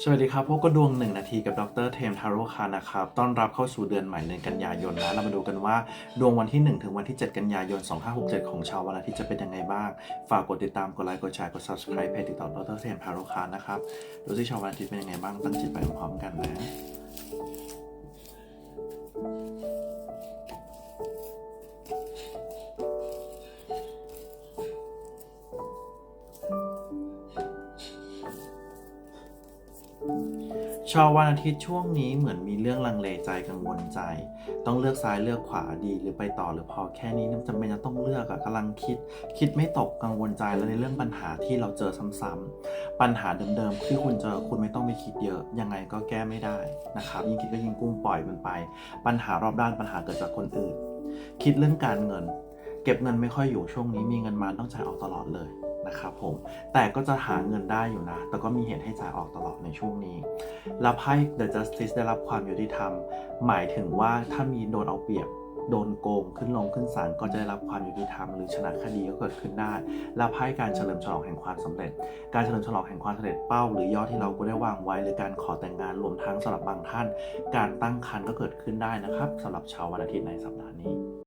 สวัสดีครับ พวกก็ดวงหนึ่งนาทีกับดรเทมทาโร่คานะครับ ต้อนรับเข้าสู่เดือนใหม่เดือนกันยายนนะ เรามาดูกันว่าดวงวันที่ 1 ถึงวันที่ 7 กันยายน 2567 ของชาววันอาทิตย์จะเป็นยังไงบ้าง ฝากกดติดตาม กดไลค์ กดแชร์ กด subscribe เพจติดต่อดรเทมทาโร่คานะครับ ดูซิชาววันอาทิตย์เป็นยังไงบ้าง ตั้งจิตไปพร้อมๆกันนะ ชาววันอาทิตย์ช่วงนี้เหมือนมีเรื่องลังเลใจกังวลใจ ต้องเลือกซ้ายเลือกขวาดีหรือไปต่อหรือพอแค่นี้จำเป็นจะต้องเลือกอะกำลังคิด คิดไม่ตกกังวลใจแล้วในเรื่องปัญหาที่เราเจอซ้ำๆปัญหาเดิมๆที่คุณเจอคุณไม่ต้องไปคิดเยอะ ยังไงก็แก้ไม่ได้นะครับยิ่งคิดก็ยิ่งกุ้มปล่อยมันไป ปัญหารอบด้านปัญหาเกิดจากคนอื่น คิดเรื่องการเงิน เก็บเงินไม่ค่อยอยู่ช่วงนี้มีเงินมาต้องจ่ายออกตลอดเลย นะครับผม แต่ก็จะหาเงินได้อยู่นะ แต่ก็มีเหตุให้จ่ายออกตลอดในช่วงนี้ แล้วไพ่ The Justice ได้รับความยุติธรรม หมายถึงว่าถ้ามีโดนเอาเปรียบโดนโกงขึ้นลงขึ้นศาลก็จะได้รับความยุติธรรมหรือชนะคดีก็เกิดขึ้นได้ และไพ่การเฉลิมฉลองแห่งความสำเร็จ การเฉลิมฉลองแห่งความสำเร็จเป้า หรือยอดที่เราก็ได้วางไว้ หรือการขอแต่งงานรวมทั้งสำหรับบางท่าน การตั้งครรภ์ก็เกิดขึ้นได้นะครับสำหรับชาววันอาทิตย์ในสัปดาห์นี้